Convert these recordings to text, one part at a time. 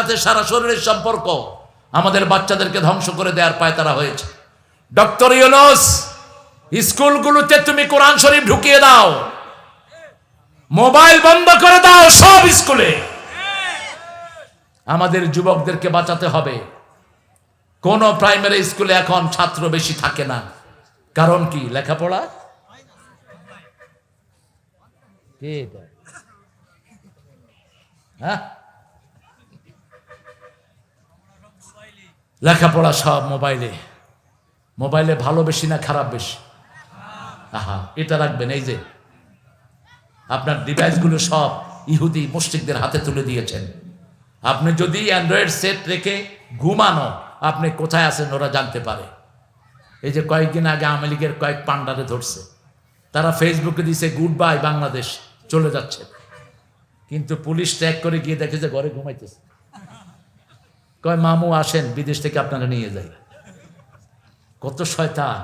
সাথে সারা শরীরের সম্পর্ক আমাদের বাচ্চাদেরকে ধ্বংস করে দেওয়ার পায় তারা হয়েছে। ডক্টর ইউনুস, স্কুলগুলোতে তুমি কোরআন শরীফ ঢুকিয়ে দাও। মোবাইল বন্ধ করে দাও সব স্কুলে। আমাদের যুবকদেরকে বাঁচাতে হবে। কোন প্রাইমারি স্কুলে এখন ছাত্র বেশি থাকে না। কারণ কি? লেখাপড়া? হ্যাঁ? লেখাপড়া সব মোবাইলে। মোবাইলে ভালো বেশি না খারাপ বেশি? আহা, এটা রাখবেন, এই যে। আপনার ডিভাইসগুলো সব ইহুদি মুসলিকদের হাতে তুলে দিয়েছেন। আপনি যদি অ্যান্ড্রয়েড সেট রেখে ঘুমানো, আপনি কোথায় আছেন ওরা জানতে পারে। এই যে কয়েকদিন আগে আওয়ামী লীগের কয়েক পান্ডারে ধরছে। তারা ফেসবুকে দিছে, গুড বাই বাংলাদেশ চলে যাচ্ছে। কিন্তু পুলিশ ট্র্যাক করে গিয়ে দেখে যে ঘরে ঘুমাইতেছে। কয়, মামু, আসেন, বিদেশ থেকে আপনারা নিয়ে যাই। কত শয়তান।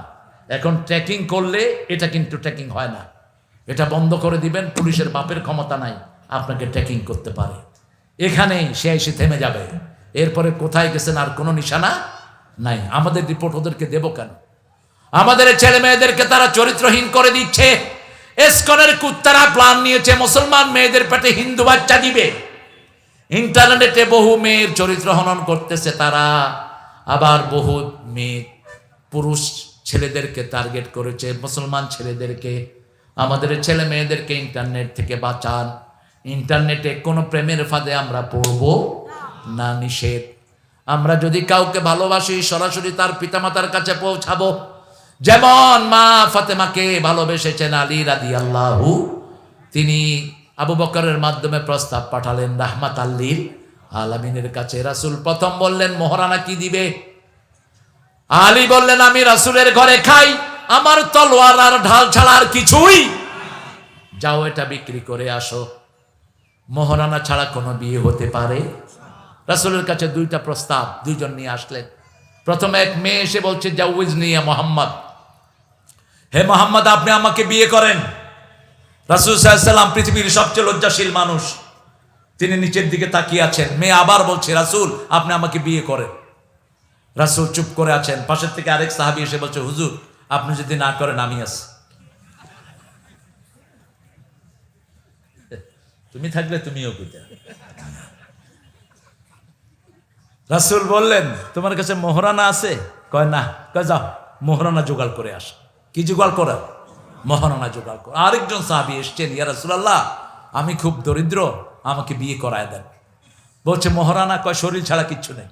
এখন ট্র্যাকিং করলে এটা কিন্তু ট্র্যাকিং হয় না। এটা বন্ধ করে দিবেন, পুলিশের বাপের ক্ষমতা নাই, আপনাকে ট্র্যাকিং করতে পারে। এখানেই সে এসে থেমে যাবে। এরপরে কোথায় গেছেন আর কোনো নিশানা নাই। আমাদের রিপোর্ট ওদেরকে দেবো কেন? আমাদের ছেলে মেয়েদেরকে তারা চরিত্রহীন করে দিচ্ছে। এসকনের কুত্তারা প্ল্যান নিয়েছে, মুসলমান মেয়েদের পেটে হিন্দু বাচ্চা দিবে। ইন্টারনেটে বহু মেয়ের চরিত্র হনন করতেছে তারা। আবার বহু মেয়ে পুরুষ ছেলেদেরকে টার্গেট করেছে, মুসলমান ছেলেদেরকে। আমাদের ছেলে মেয়েদেরকে ইন্টারনেট থেকে বাঁচান। ইন্টারনেটে কোনো প্রেমের ফাঁদে আমরা পড়ব না নিষেধ। আমরা যদি কাউকে ভালোবাসি, সরাসরি তার পিতামাতার কাছে পৌঁছাবো। যেমন মা ফাতেমাকে ভালোবেসেছেন আলী রাদি আল্লাহু তিনি আবু বকরের মাধ্যমে প্রস্তাব পাঠালেন রাহমাত আল্লির আলামিনের কাছে। রাসূল প্রথম বললেন, মোহরানা কি দিবে? আলী বললেন, আমি রাসূলের ঘরে খাই, আমার তলোয়ার আর ঢাল ছাড়া আর কিছুই যাও, এটা বিক্রি করে আসো। মোহরানা ছাড়া কোনো বিয়ে হতে পারে? রাসূলের কাছে দুইটা প্রস্তাব, দুইজন নিয়ে আসলেন। প্রথমে এক মেয়ে এসে বলছে জাউজ নিয়ে মোহাম্মদ। হে মোহাম্মদ, আপনি আমাকে বিয়ে করেন। রাসুল সাল্লাম পৃথিবীর সবচেয়ে লজ্জাশীল মানুষ। তিনি নিচের দিকে তাকিয়ে আছেন। মেয়ে আবার বলছে, রাসুল, আপনি আমাকে বিয়ে করেন। রাসুল চুপ করে আছেন। পাশের থেকে আরেক সাহাবি এসে বলছে, হুজুর, আপনি যদি না করেন, আমি আছি। তুমি থাকলে তুমিও কইতে রাসুল বললেন, তোমার কাছে মোহরানা আছে? কয়, না। কয়, যাও, মোহরানা জোগাড় করে আস। কি জোগাড় করা মোহরানা জোগাড় কর। আরেকজন সাহাবি এসছেন, ইয়া রাসুলাল্লাহ, আমি খুব দরিদ্র, আমাকে বিয়ে করায় দেন। বলছে মোহরানা কয়, শরীর ছাড়া কিচ্ছু নেই।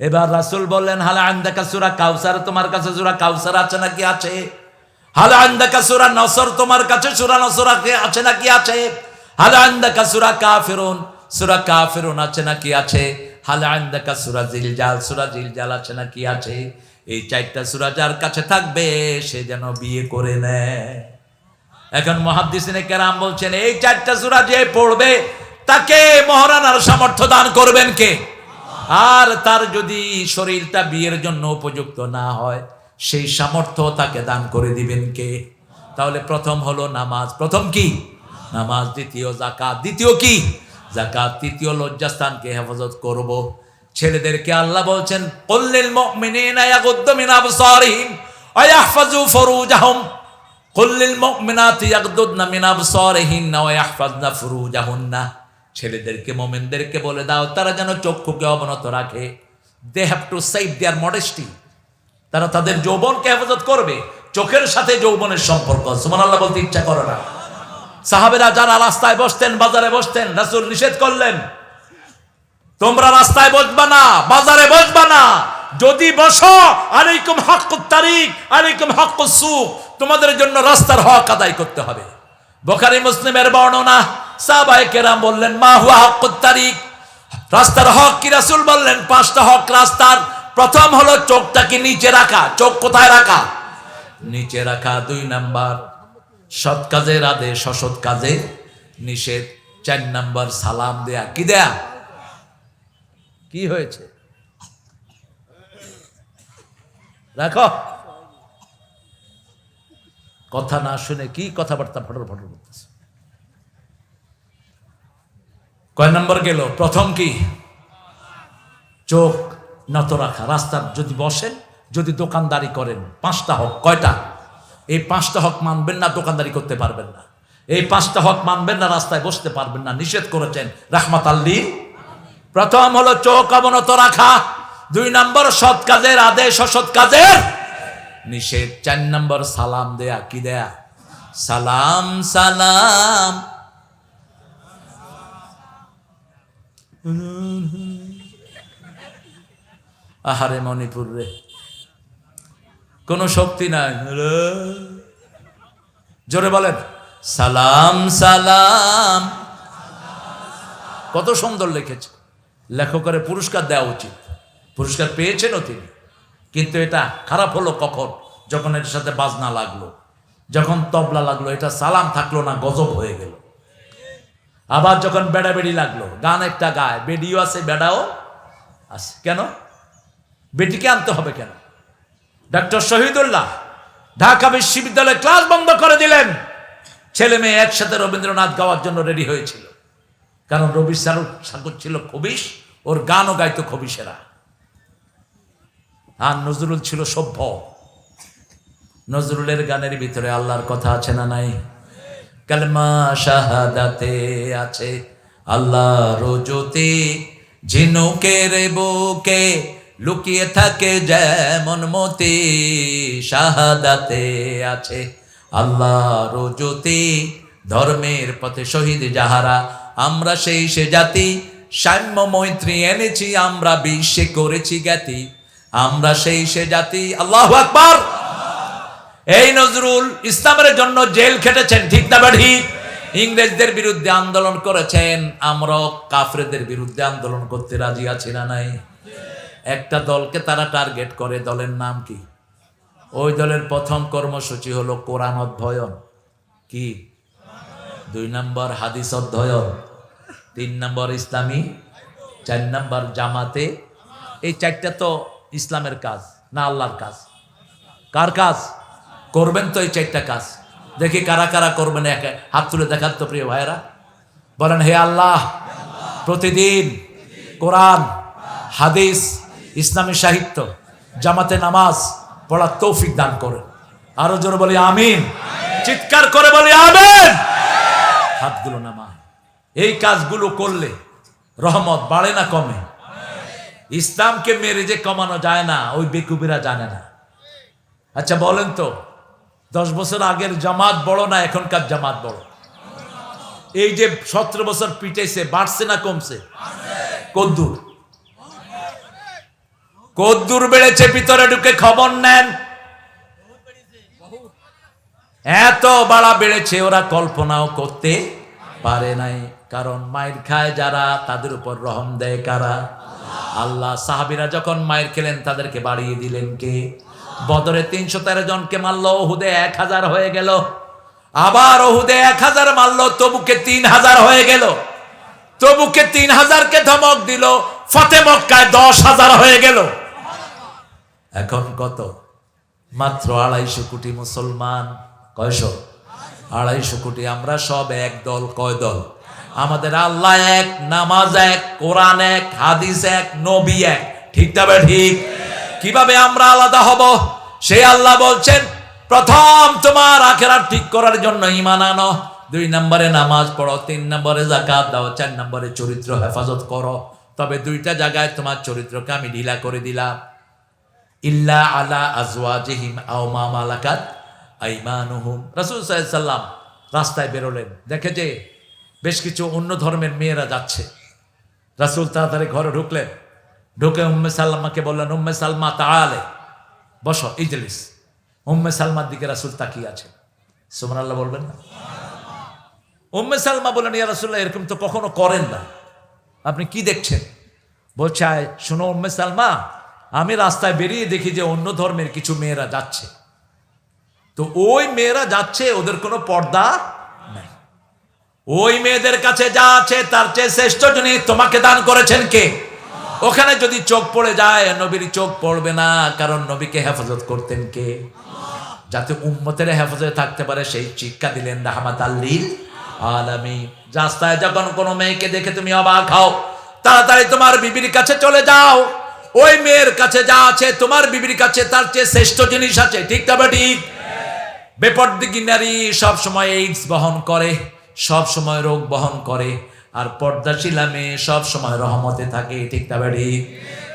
এবার রাসুল বললেন, হালা আন্দাকা সুরা কাউসার, তোমার কাছে সুরা কাউসার আছে নাকি আছে? হালা আন্দাকা সুরা নসর, তোমার কাছে সুরা নসর আছে নাকি আছে? হালা আন্দাকা সুরা কাফিরুন সুরা কাফিরুন আছে নাকি আছে? হালা আন্দাকা সুরা জিলজাল সুরা জিলজাল আছে নাকি আছে? এই চারটা সুরা যার কাছে থাকবে, সে যেন বিয়ে করে নেয়। এখন মহাদ্দিসিনে কেরাম বলছেন, এই চারটা সুরা যে পড়বে, তাকে মহারানার সামর্থ্য দান করবেন কে? আর তার যদি শরীরটা বিয়ের জন্য উপযুক্ত না হয়, সেই সামর্থ্য তাকে দান করে দিবেন কে? তাহলে প্রথম হলো নামাজ। প্রথম কি? নামাজ। দ্বিতীয় জাকাত। দ্বিতীয় কি? জাকাত। তৃতীয় লজ্জাস্থানকে হেফাজত করব। ছেলেদেরকে আল্লাহ বলছেন কল্লিল মুমিনিনা ইয়াগুদ্দু মিন আবসারিহিম ওয়া ফুরুজাহুম। কল্লিল মুমিনাতি ইয়াগুদ্দুনা মিন আবসারিহিন্না ওয়া ইয়াহফাজনা ফুরুজাহুন্না। ছেলেদেরকে, মোমেনদেরকে বলে দাও, তারা যেন চক্ষুকে অবনত রাখে। They have to save their modesty তারা তাদের যৌবনকে হেফাজত করবে। চোখের সাথে যৌবনের সম্পর্ক। সুমান আল্লাহ বলতে ইচ্ছা করে না। সাহাবেরা যারা রাস্তায় বসতেন, বাজারে বসতেন, রাসূল নিষেধ করলেন তোমরা রাস্তায় বসবা না, বাজারে বসবা না। যদি বসো, আলাইকুম হকুত তারিক, আলাইকুম হকুত সুখ। তোমাদের জন্য রাস্তার হক আদায় করতে হবে। বোখারি মুসলিমের বর্ণনা সাহাবায়ে কেরাম বললেন, মা হুয়া হকুত তারিক? রাস্তার হক কি রাসুল বললেন? পাঁচটা হক রাস্তার। প্রথম হলো চোখটাকে নিচে রাখা। চোখ কোথায় রাখা? নিচে রাখা। দুই নাম্বার, সৎ কাজের আদেশ, অসৎ কাজে নিষেধ। চার নাম্বার, সালাম দেয়া। কি দেয়া? কি হয়েছে? রাখো। কথা না শুনে কি কথাবার্তা ফটর ফটর করতেছে কয় নম্বর গেল, প্রথম কি? চোখ নত রাখা। রাস্তার যদি বসেন, যদি দোকানদারি করেন, পাঁচটা হক। কয়টা? এই পাঁচটা হক মানবেন না, দোকানদারি করতে পারবেন না। এই পাঁচটা হক মানবেন না, রাস্তায় বসতে পারবেন না। নিষেধ করেছেন রাহমাত আল্লী প্রথম হলো চোখ অবনত রাখা, দুই নম্বর সৎ কাজের আদেশ অসৎ কাজের নিষেধ, চার নম্বর সালাম দেয়া, কি দেয়া? সালাম সালাম। আহারে মণিপুর রে, কোনো শক্তি নাই। জোরে বলেন, সালাম সালাম। কত সুন্দর লিখেছে। লেখকের পুরস্কার দেওয়া উচিত। পুরস্কার পেয়েছেনও তিনি। কিন্তু এটা খারাপ হলো কখন? যখন এটার সাথে বাজনা লাগল। যখন তবলা লাগল, এটা সালাম থাকল না, গজব হয়ে গেল। আবার যখন বেড়া বেড়ি লাগল, গান একটা গায়, বেডিও আছে, বেড়াও আছে। কেন? বেটিকে আনতে হবে কেন? ডক্টর শহীদুল্লাহ ঢাকা বিশ্ববিদ্যালয়ে ক্লাস বন্ধ করে দিলেন। ছেলে মেয়ে একসাথে রবীন্দ্রনাথ গাওয়ার জন্য রেডি হয়েছিল। কারণ রবি সাগর ছিল খবিশ, ওর গানও গাইতো খবিশেরা। আর নজরুল ছিল সভ্য। নজরুলের গানের ভিতরে আল্লাহর কথা আছে না নাই? কালমা শাহাদাতে আছে, আল্লাহ রোজতে ঝিনুকের বুকে লুকিয়ে থাকে যেমন মতি। শাহাদাতে আছে, আল্লাহ রোজতে ধর্মের পথে শহীদ যাহারা আমরা সেই সে জাতি। সাম্য মৈত্রী এনেছি, আমরা বিশ্বে করেছি জ্ঞাতি। আমরা সেই সে জাতি। আল্লাহ আকবার! এই নজরুল ইসলামের জন্য জেল খেটেছেন, ঠিক না বা ঠিক ইংরেজদের বিরুদ্ধে আন্দোলন করেছেন, আমরাও কাফরেদের বিরুদ্ধে আন্দোলন করতে রাজি আছি না নাই? একটা দলকে তারা টার্গেট করে, দলের নাম কি? ওই দলের প্রথম কর্মসূচি হলো কোরআন অধ্যয়ন। কি? দুই নম্বর হাদিস অধ্যয়ন। তিন নম্বর ইসলামী, চার নম্বর জামাতে। এই চারটা তো ইসলামের কাজ, না আল্লাহর কাজ। কার কাজ? করবেন তো এই চারটা কাজ। দেখি কারা কারা করবেন এক। হাত তুলে দেখান তো প্রিয় ভাইরা বলেন, হে আল্লাহ, প্রতিদিন কোরআন, হাদিস, ইসলামী সাহিত্য, জামাতে নামাজ পড়ার তৌফিক দান করেন। আরও জোরে বলি, আমিন। চিৎকার করে বলি, আমিন। হাতগুলো নামা এই কাজগুলো করলে রহমত বাড়ে না কমে? ইসলামকে মেরে যে কমানো যায় না, ওই বেকুবিরা জানে না। আচ্ছা বলেন তো, দশ বছর আগের জামাত বড় না এখনকার জামাত বড়? এই যে সতেরো বছর পিটেছে বাড়ছে না কমছে? কদ্দুর। কদ্দুর বেড়েছে, ভিতরে ঢুকে খবর নেন। এত বাড়া বেড়েছে, ওরা কল্পনাও করতে পারে নাই। কারণ মায়ের খায় যারা, তাদের উপর রহম দেয় কারা? আল্লাহ সাহাবিরা যখন মায়ের খেলেন, তাদেরকে বাড়িয়ে দিলেন কে? বদরে তিনশো তেরো জনকে মারল ওহুদে এক হাজার হয়ে গেল। আবার ওহুদে এক হাজার মারল, তবুকে তিন হাজার হয়ে গেল। তবুকে তিন হাজারকে ধমক দিল, ফতে মক্কায় দশ হাজার হয়ে গেল। এখন কত? মাত্র আড়াইশো কোটি মুসলমান। কয়শো? আড়াইশো কোটি, আমরা সব এক দল, কয় দল? আমাদের আল্লাহ এক, নামাজ এক, কোরআন এক, হাদিস এক, নবী এক। ঠিক তবে ঠিক? কীভাবে আমরা আলাদা হব? সেই আল্লাহ বলছেন, প্রথম তোমার আখেরাত ঠিক করার জন্য ইমান আনো। দুই নম্বরে নামাজ পড়ো, তিন নম্বরে জাকাত দাও, চার নম্বরে চরিত্র হেফাজত করো। তবে দুইটা জায়গায় তোমার চরিত্রকে আমি ঢিলা করে দিলাম। ইল্লা আলা আজওয়াজিহিম আও মা মালাকাত আইমানুহুম। রাসূল সাল্লাল্লাহু সাল্লাম রাস্তায় বেরোলেন। দেখে যে বেশ কিছু অন্য ধর্মের মেয়েরা যাচ্ছে। রাসূল তাড়াতাড়ি ঘরে ঢুকলেন। ঢুকে উম্মে সাল্লামাকে বললেন, উম্মে সালমা, তাআলে, বসো, ইজলিস। উম্মে সালমার দিকে রাসূল তাকিয়ে আছেন আল্লাহ বলবেন না? উম্মে সালমা বললেন, ইয়া রাসুল্লাহ এরকম তো কখনো করেন না। আপনি কি দেখছেন? বলছে শোনো উম্মে সালমা, আমি রাস্তায় বেরিয়ে দেখি যে অন্য ধর্মের কিছু মেয়েরা যাচ্ছে। তো ওই মেয়েরা যাচ্ছে, ওদের কোনো পর্দা ওই মেয়েদের কাছে যা আছে, তার চেয়ে শ্রেষ্ঠ যিনি তোমাকে দান করেছেন কে? ওখানে যদি চোখ পড়ে যায়, নবীর চোখ পড়বে না, কারণ নবীকে হেফাজত করতেন কে? যাতে উম্মতের হেফাজতে থাকতে পারে, সেই শিক্ষা দিলেন রাহমাত আল্লিল আলামী রাস্তায় যখন কোনো মেয়েকে দেখে তুমি অবাক হও, তাড়াতাড়ি তোমার বিবির কাছে চলে যাও। ওই মেয়ের কাছে যা আছে, তোমার বিবির কাছে তার চেয়ে শ্রেষ্ঠ জিনিস আছে। ঠিক তবে ঠিক? বেপর্দিগী নারী সব সময় এইডস বহন করে। সব সময় রোগ বহন করে। আর পর্দাশীলা মেয়ে সব সময় রহমতে থাকে, ঠিক তবে ঠিক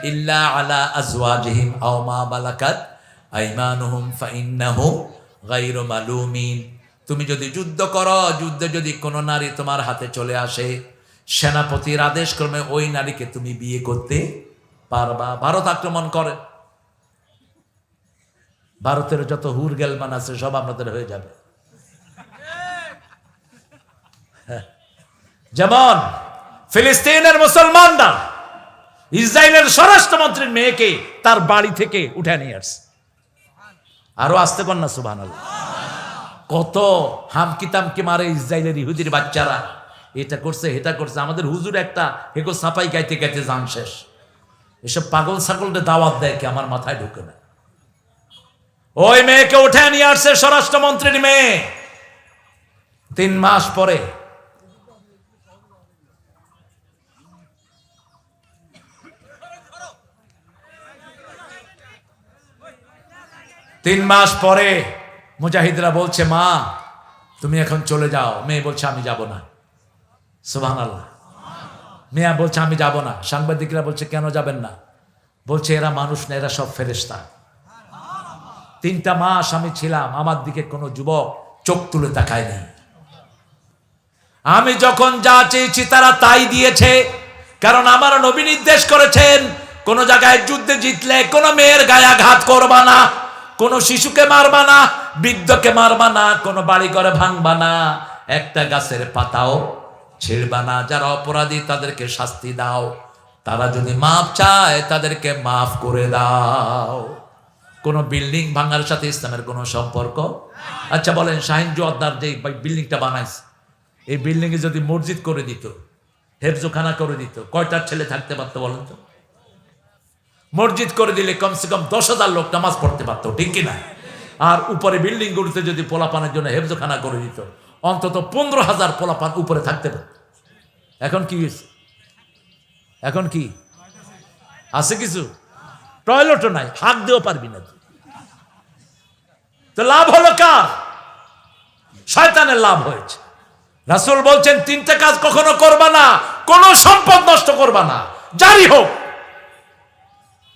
ইল্লা আলা আজওয়াজিহিম আও মা বালাকাত আইমানুহুম ফাইন্নাহুম গায়রু মালুমিন। তুমি যদি যুদ্ধ করো, যুদ্ধে যদি কোনো নারী তোমার হাতে চলে আসে, সেনাপতির আদেশ ক্রমে ওই নারীকে তুমি বিয়ে করতে পারবা। ভারত আক্রমণ করে। ভারতের যত হুর গেলমান আছে, সব আপনাদের হয়ে যাবে হ্যাঁ। যেমন ফিলিস্তিনের মুসলমানরা ইসরায়েলের স্বরাষ্ট্রমন্ত্রীর মেয়েকে তার বাড়ি থেকে উঠে নিয়ে আসছে। আরও আসতে পার না সুবাহ কত হামকি তামকি মারে ইসরায়েলের ইহুদির বাচ্চারা। এটা করছে এটা করছে। আমাদের হুজুর একটা হেগো সাফাই গাইতে গাইতে যান শেষ। এসব পাগল ছাগলটা দাওয়াত দেয় কি আমার মাথায় ঢুকে না? ওই মেয়েকে উঠে নিয়ে আসছে স্বরাষ্ট্রমন্ত্রীর মেয়ে। তিন মাস পরে তিন মাস পরে মুজাহিদরা বলছে, মা, তুমি এখন চলে যাও। মেয়ে বলছে, আমি যাব না। সুবাহ আল্লাহ মেয়া বলছে, আমি যাব না। সাংবাদিকরা বলছে, কেন যাবেন না? বলছে, এরা মানুষ না, এরা সব ফেরেস্তা তিনটা মাস আমি ছিলাম, আমার দিকে কোনো যুবক চোখ তুলে তাকায়নি আমি যখন যা চেয়েছি তারা তাই দিয়েছে, কারণ আমার নবী নির্দেশ করেছেন, কোন জায়গায় যুদ্ধে জিতলে কোনো মেয়ের গায়ে আঘাত করবা না। কোনো শিশুকে মারবা না, বৃদ্ধকে মারবা না, কোনো বাড়ি ঘরে ভাঙবা না। একটা গাছের পাতাও ছিড়বা না। যারা অপরাধী, তাদেরকে শাস্তি দাও। তারা যদি মাফ চায়, তাদেরকে মাফ করে দাও। কোনো বিল্ডিং ভাঙার সাথে ইসলামের কোনো সম্পর্ক? আচ্ছা বলেন, শাহিন জোয়াদ্দার যে বিল্ডিংটা বানাইছে, এই বিল্ডিংয়ে যদি মসজিদ করে দিত, হেফজোখানা করে দিত কয়টার ছেলে থাকতে পারতো বলেন তো? মসজিদ করে দিলে কমসে কম দশ হাজার লোক নামাজ পড়তে পারতো, ঠিক কিনা? আর উপরে বিল্ডিং গুলিতে যদি পোলাপানের জন্য হেফজোখানা করে দিত, অন্তত পনেরো হাজার পোলাপান উপরে থাকতে পারত। এখন কি হয়েছে? এখন কি? আছে কিছু? টয়লেটও নাই হাত দিয়েও পারবি না। তো লাভ হলো কার? শয়তানের লাভ হয়েছে। রাসূল বলছেন, তিনটে কাজ কখনো করবা না, কোনো সম্পদ নষ্ট করবা না জারি হোক।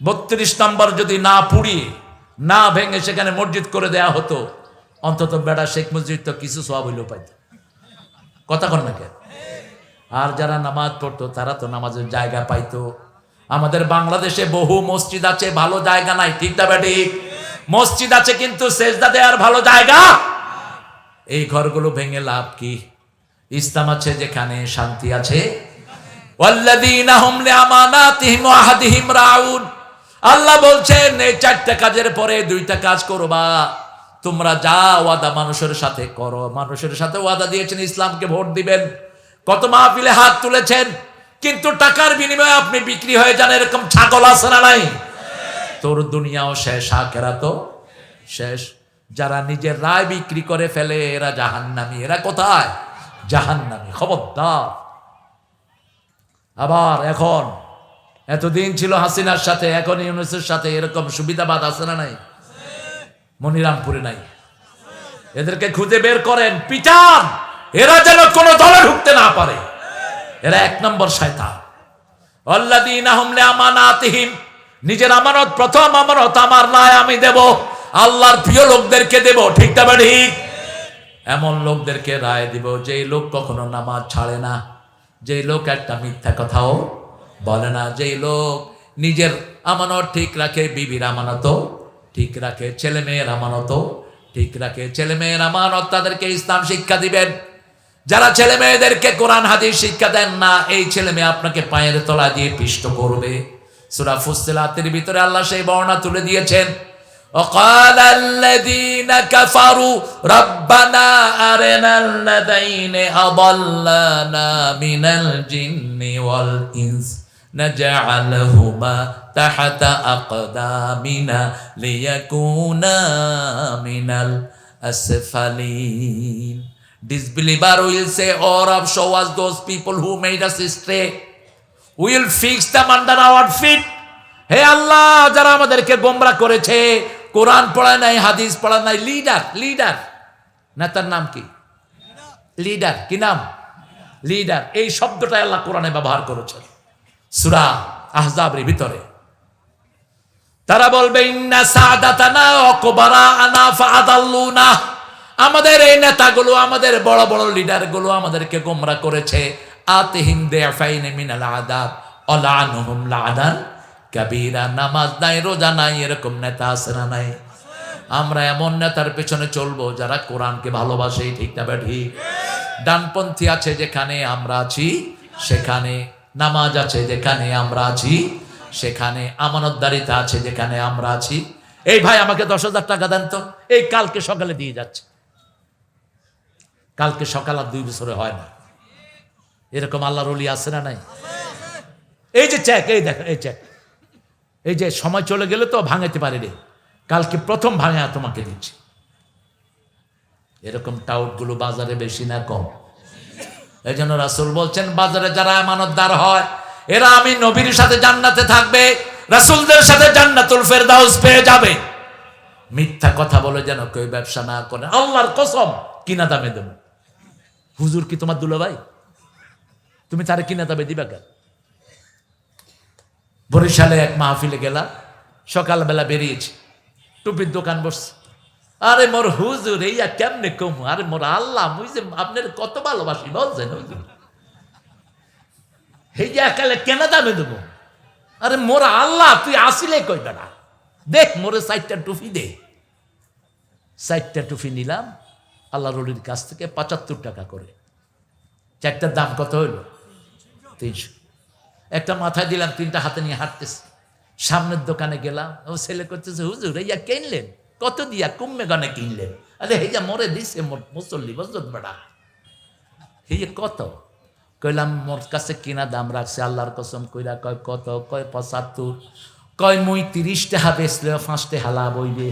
বত্রিশ নম্বর যদি না পুড়িয়ে, না ভেঙে সেখানে মসজিদ করে দেয়া হতো, অন্তত বেড়া শেখ মসজিদ তো কিছু সব হইলেও পাইত। কথা কন না কেন? আর যারা নামাজ পড়তো, তারা তো নামাজের জায়গা পাইতো। আমাদের বাংলাদেশে বহু মসজিদ আছে, ভালো জায়গা নাই, ঠিক না ঠিক মসজিদ আছে কিন্তু সেজদা দেওয়ার ভালো জায়গা। এই ঘরগুলো ভেঙে লাভ কি? ইসলাম আছে যেখানে শান্তি আছে। হুম লিআমানাতিহিম ওয়া আহাদিহিম রাউন। আল্লাহ বলছেন, এই চারটা কাজের পরে দুইটা কাজ করবা। তোমরা যা ওয়াদা মানুষের সাথে করো। মানুষের সাথে ওয়াদা দিয়েছেন, ইসলামকে ভোট দিবেন। কত মাহফিলে হাত তুলেছেন, কিন্তু টাকার বিনিময়ে আপনি বিক্রি হয়ে যান, এরকম ছাগল আছে না নাই? তোর দুনিয়াও শেষ আখেরা তো শেষ। যারা নিজের রায় বিক্রি করে ফেলে, এরা জাহান্নামি। এরা কোথায়? জাহান্নামি, খবরদার। আবার এখন এতদিন ছিল হাসিনার সাথে, এখন ইউনুসের সাথে এরকম সুবিধাবাদ আছে না নাই? মনিরামপুরে নাই। এদেরকে খুঁজে বের করেন, পিটান। এরা যেন কোনো দলে ঢুকতে না পারে। এরা এক নম্বর শয়তান। আল্লাযীনা হুম লিআমানাতিহিম। নিজের আমানত, প্রথম আমানত আমার নয় আমি দেব। আল্লাহর প্রিয় লোকদেরকে দেব, ঠিক তবে ঠিক? এমন লোকদেরকে রায় দিব, যেই লোক কখনো নামাজ ছাড়ে না। যেই লোক একটা মিথ্যা কথাও বলে না যেই লোক নিজের আমানত ঠিক রাখে বিবির আমানত ঠিক রাখে ছেলে মেয়ের আমানত ঠিক রাখে ছেলে মেয়ের আমানত তাদেরকে ইসলাম শিক্ষা দিবেন যারা ছেলে মেয়েদেরকে কোরআন হাদিস শিক্ষা দেন না এই ছেলে মেয়ে আপনাকে পায়ের তলা দিয়ে পিষ্ট করবে সুরা ফুসিলাতের ভিতরে আল্লাহ সেই বর্ণনা তুলে দিয়েছেন وقال الذين كفروا ربنا أرنا الذين أضلنا من الجن والإنس نجعلهما تحت أقدامنا ليكونا من الأسفلين Disbeliever will say, Oh Rab, show us those people who made us stray. Will fix the Mandar hour fit হে আল্লাহ যারা আমাদেরকে গোমরা করেছে কোরআন পড়ায় নাই হাদিস পড়ায় নাই লিডার লিডার নেতার নাম কি লিডার কি নাম লিডার এই শব্দটা আল্লাহ কোরআনে ব্যবহার করেছেন সুরা আহজাবের ভিতরে। তারা বলবে আমাদের এই নেতাগুলো, আমাদের বড় বড় লিডারগুলো আমাদেরকে গোমরা করেছে। আতিহিম দেফাইন মিনাল আদাব অলানুহুম লাদান কাবীরা। নামাজ নাই, রোজা নাই, এরকম নেতা আছে নাই? আমরা এমন নেতার পেছনে চলবো যারা কোরআনকে ভালোবাসে, ঠিক না ঠিক? ডানপন্থী আছে যেখানে আমরা আছি, সেখানে নামাজ আছে যেখানে আমরা আছি, সেখানে আমানতদারিতা আছে যেখানে আমরা আছি। এই ভাই আমাকে দশ হাজার টাকা দেন তো, এই কালকে সকালে দিয়ে যাচ্ছে। কালকে সকাল আর দুই বছরে হয় না। এরকম আল্লাহ রলি আছে না নাই? এই যে চেক এই দেখো এই চেক এই যে সময় চলে গেলে তো ভাঙাতে পারি রে। কালকে প্রথম ভাঙা তোমাকে দিচ্ছি। এরকম টাউটগুলো বাজারে বেশি না কম। এই জন্য রাসুল বলছেন, বাজারে যারা আমানতদার হয়, এরা আমি নবীর সাথে জান্নাতে থাকবে, রাসুলদের সাথে জান্নাতুল ফেরদাউস পেয়ে যাবে। মিথ্যা কথা বলে যেন কেউ ব্যবসা না করে। আল্লাহর কসম, কিনা দামে দেব। হুজুর কি তোমার দুলো ভাই তুমি তারে কিনা দামে দিবা কেন? বরিশালে এক মাহফিলে গেলা সকালবেলা বেরিয়েছি, টুপির দোকান বসছে। আরে মোর হুজুর, এইয়া কেমনে কম? আরে মোর আল্লাহ, মুই যে আপনার কত ভালোবাসি, বলছেন হুজুর। এই কেন দামে দেবো? আরে মোর আল্লাহ, তুই আসিলে কই বেড়া? দেখ, মোরে সাইটটা টুফি দে। সাইটটা টুফি নিলাম আল্লাহ রলির কাছ থেকে পঁচাত্তর টাকা করে। চারটার দাম কত হইল? তিনশো। একটা মাথায় দিলাম, তিনটা হাতে নিয়ে হাঁটতেছে। সামনের দোকানে গেলাম, ও ছেলে করতেছে, হুজুর, এইয়া কিনলেন কত দিয়া কুম্মে গনে কিনলেন আরে হেয়া মরে দিছে মুসল্লি বজরত বেড়া হেয়ে কত? কইলাম, মোর কাছে কিনা দাম রাখছে, আল্লাহর কসম কইরা কয়, কত? কয়, পঁচাত্তর। কয়, মুই তিরিশ টাকা বেচলে পাঁচ টাকা লাভ হইবে।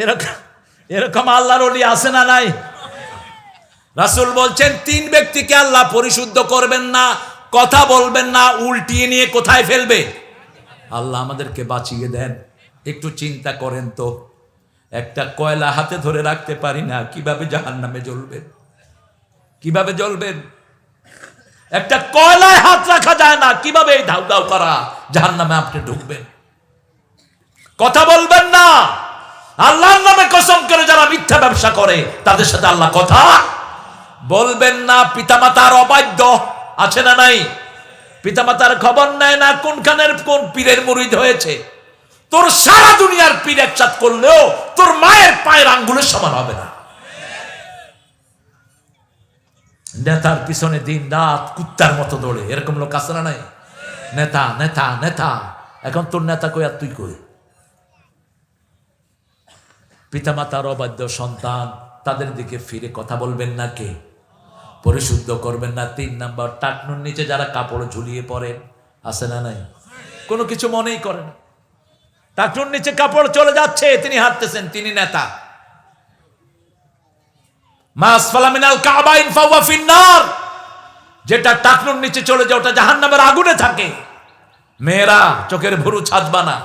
এরকম এরকম আল্লাহর অলি আছে না নাই? রাসুল বলছেন, তিন ব্যক্তিকে আল্লাহ পরিশুদ্ধ করবেন না, কথা বলবেন না, উল্টিয়ে নিয়ে কোথায় ফেলবে? আল্লাহ আমাদেরকে বাঁচিয়ে দেন। একটু চিন্তা করেন তো। একটা কয়লা হাতে ধরে রাখতে পারি না, কীভাবে জাহান নামে জ্বলবেন কীভাবে জ্বলবেন একটা কয়লায় হাত রাখা যায় না, কীভাবে এই ধাউ ধাউ করা জাহান নামে আপনি ঢুকবেন? কথা বলবেন না। আল্লাহর নামে কসম করে যারা মিথ্যা ব্যবসা করে, তাদের সাথে আল্লাহ কথা বলবেন না। পিতামাতার অবাধ্য আছে না নাই? পিতামাতার খবর নেয় না কোনখানের কোন পীরের মুরিদ হয়েছে? তোর সারা দুনিয়ার পীর একসাথ করলেও তোর মায়ের পায়ের আঙ্গুলের সমান হবে না। নেতার পিছনে দিন রাত কুত্তার মতো দৌড়ে। এরকম লোক আছে না নাই? নেতা নেতা নেতা। এখন তোর নেতা কই আর তুই কই? পিতামাতার অবাধ্য সন্তান, তাদের দিকে ফিরে কথা বলবেন না কে? পরিশুদ্ধ করবেন না, তিন নাম্বার টাকনুর নিচে যারা কাপড় ঝুলিয়ে পড়েন আছে না নাই? কোনো কিছু মনেই করে না। টাকনুর নিচে কাপড় চলে যাচ্ছে, তিনি হাঁটতেছেন, তিনি নেতা। যেটা টাকনুর নিচে চলে যায়, ওটা জাহান্নামের আগুনে থাকে। মেয়েরা, চোখের ভুরু ছাঁচবা না।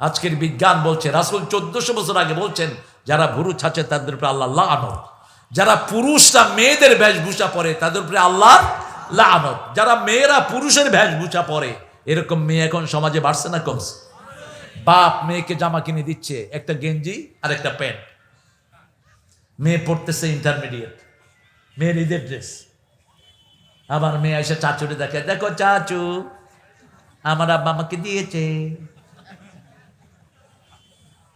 আজকের বিজ্ঞান বলছে, রাসুল চোদ্দশো বছর আগে বলছেন, যারা ভুরু ছাঁচে তাদের উপরে আল্লাহ লানত। যারা পুরুষরা মেয়েদের বেশভূষা পরে, তাদের উপরে আল্লাহ লানত। যারা মেয়েরা পুরুষের বেশভূষা পরে, এরকম মেয়ে এখন সমাজে বাড়ছে না কমছে? বাপ মেয়েকে জামা কিনে দিচ্ছে, একটা গেঞ্জি আর একটা প্যান্ট। মেয়ে পড়তেছে ইন্টারমিডিয়েট মেয়ের ঈদের ড্রেস আবার মেয়ে এসে চাচুরে দেখে দেখো চাচু, আমার আব্বা আমাকে দিয়েছে।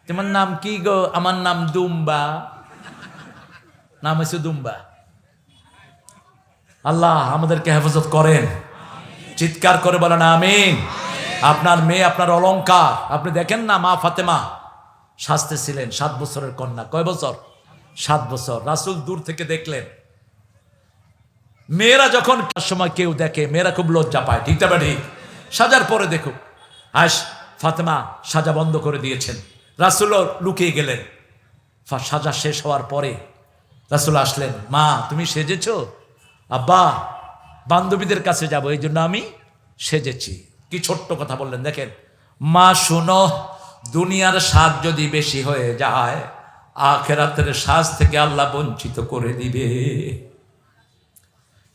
তোমার নাম কি গো? আমার নাম দুম্বা। নাম হচ্ছে দুম্বা। আল্লাহ আমাদেরকে হেফাজত করেন। চিৎকার করে বলেন, আমিন। আপনার মেয়ে, আপনার অলংকার। আপনি দেখেন না মা ফাতেমা শাস্তে ছিলেন সাত বছরের কন্যা। কয় বছর? সাত বছর। রাসুল দূর থেকে দেখলেন। মেয়েরা যখন সময় কেউ দেখে, মেয়েরা খুব লজ্জা পায়। ঠিক তবে ঠিক। সাজার পরে দেখুক। আস ফাতেমা সাজা বন্ধ করে দিয়েছেন। রাসুলও লুকিয়ে গেলেন। সাজা শেষ হওয়ার পরে রাসুল আসলেন, মা, তুমি সেজেছো? আব্বা, বান্ধবীদের কাছে যাব, এই জন্য আমি সেজেছি। কি ছোট্ট কথা বললেন, দেখেন। মা, শুনো, দুনিয়ার স্বাদ যদি বেশি হয়ে যায়, আখেরাতের সাজ থেকে আল্লাহ বঞ্চিত করে দিবে।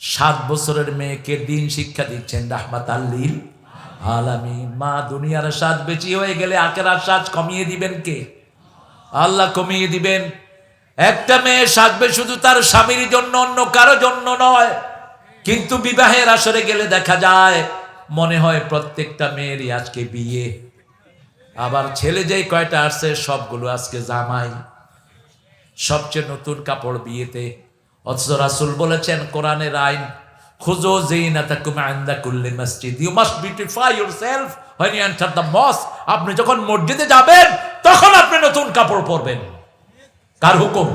সাত বছরের মেয়েকে দিন শিক্ষা দিচ্ছেন রাহমাত আল্লিল আলামী মা, দুনিয়ার স্বাদ বেশি হয়ে গেলে আখেরার সাজ কমিয়ে দিবেন কে? আল্লাহ কমিয়ে দিবেন। একটা মেয়ে সাজবে শুধু তার স্বামীর জন্য, অন্য কারও জন্য নয়। কিন্তু বিবাহের আসরে গেলে দেখা যায়, মনে হয় প্রত্যেকটা মেয়েরই আজকে বিয়ে। আবার ছেলে যেই কয়টা আসছে, সবগুলো আজকে জামাই। সবচেয়ে নতুন কাপড় বিয়েতে। অথচ রাসুল বলেছেন, কোরআনের আইন খুঁজো জিনাতাকুম আইন্দা কুল্লি মসজিদ you must beautify yourself when you enter the mosque. আপনি যখন মসজিদে যাবেন, তখন আপনি নতুন কাপড় পরবেন। কার হুকুম?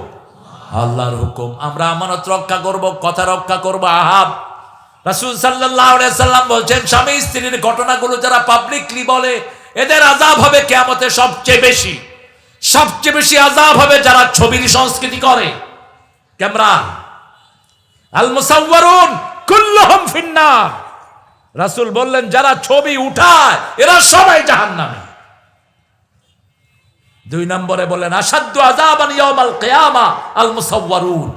আল্লাহর হুকুম। আমরা আমানত রক্ষা করব, কথা রক্ষা করব, আহাব। রাসূল সাল্লাম বলছেন, স্বামী স্ত্রীর ঘটনাগুলো যারা পাবলিকলি বলে, এদের আযাব হবে কিয়ামতে সবচেয়ে বেশি। সবচেয়ে বেশি আযাব হবে যারা ছবির সংস্কৃতি করে। ক্যামেরা। আল মুসাওয়ারুন কুল্লুহুম ফিন্নার। রাসূল বললেন, যারা ছবি উঠায়, এরা সবাই জাহান্নামে। দুই নম্বরে বলেন আসাধ্য আজাবান ইয়াউমাল কিয়ামা আল মুসাওয়ারুন।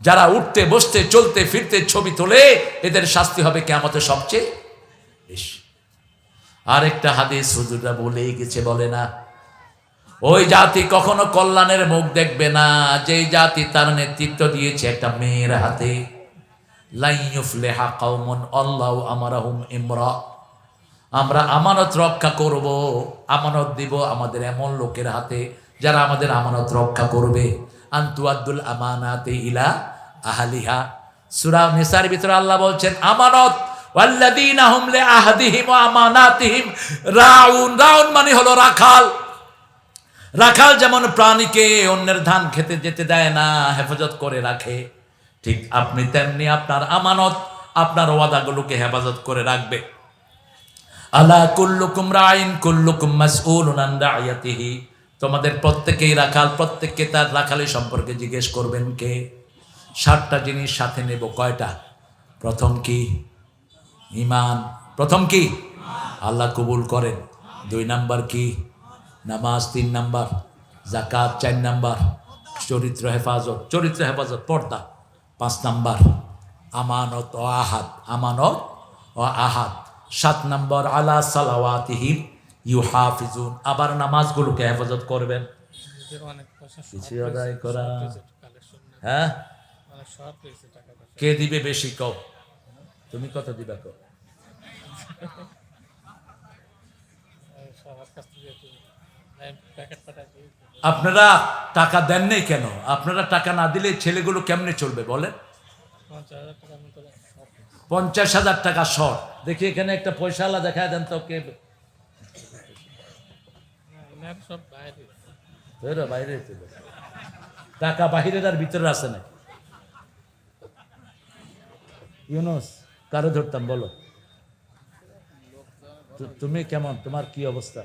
যারা উঠতে, বসতে, চলতে, ফিরতে ছবি তোলে, এদের শাস্তি হবে কিয়ামতে সবচেয়ে বেশি। আরেকটা হাদিস হুজুররা বলে গেছে, বলে না, ওই জাতি কখনো কল্যাণের মুখ দেখবে না। যেই জাতি তার নেতৃত্ব দিয়েছে একটা মেয়ের হাতে, লাইয়ুফলেহা কওমন আল্লাহ আমারাহুম ইমরা। আমরা আমানত রক্ষা করব, আমানত দিব আমাদের এমন লোকের হাতে যারা আমাদের আমানত রক্ষা করবে। আন্তু আব্দুল আমানাতে ইলা আহালিহা। সূরা নিসার ভিতরে আল্লাহ বলছেন, আমানত ওয়াল্লাযীনা হুম লিআহদিহিম ওয়া আমানাতিহিম রাউন। রাউন মানে হলো রাখাল। রাখাল যেমন প্রাণীকে অন্যের ধান খেতে যেতে দেয় না, হেফাজত করে রাখে, ঠিক আপনি তেমনি আপনার আমানত, আপনার ওয়াদাগুলোকে হেফাজত করে রাখবে। আলা কুল্লুকুম রাইন কুল্লুকুম মাসউলুন আন রাইয়াতিহি। তোমাদের প্রত্যেকেই রাখাল, প্রত্যেককে তার রাখালি সম্পর্কে জিজ্ঞেস করবেন কে? সাতটা জিনিস সাথে নেব, কয়টা? প্রথম কি? ইমান প্রথম কি? আল্লাহ কবুল করেন। দুই নাম্বার কি? নামাজ তিন নাম্বার। জাকাত চার নাম্বার। চরিত্র হেফাজত। চরিত্র হেফাজত, পর্দা। পাঁচ নাম্বার। আমানত ও আহাত আমানত ও আহাদ। সাত নম্বর, আলা সালাওয়াতিহিম ইউ হাফিজুন আবার নামাজগুলোকে হেফাজত করবেন। করা। হ্যাঁ? কে দিবে বেশি কও? তুমি কত দিবা কও? আপনারা টাকা দেন নাই কেন? আপনারা টাকা না দিলে ছেলেগুলো কেমনে চলবে বলেন? পঞ্চাশ হাজার টাকা শর্ট দেখি এখানে একটা পয়সাওয়ালা দেখা দেন তো কে। বাইরে টাকা বাহিরের আর ভিতরে আছে না। ইউনুস, কারও ধরতাম, বলো। তুমি কেমন? তোমার কি অবস্থা?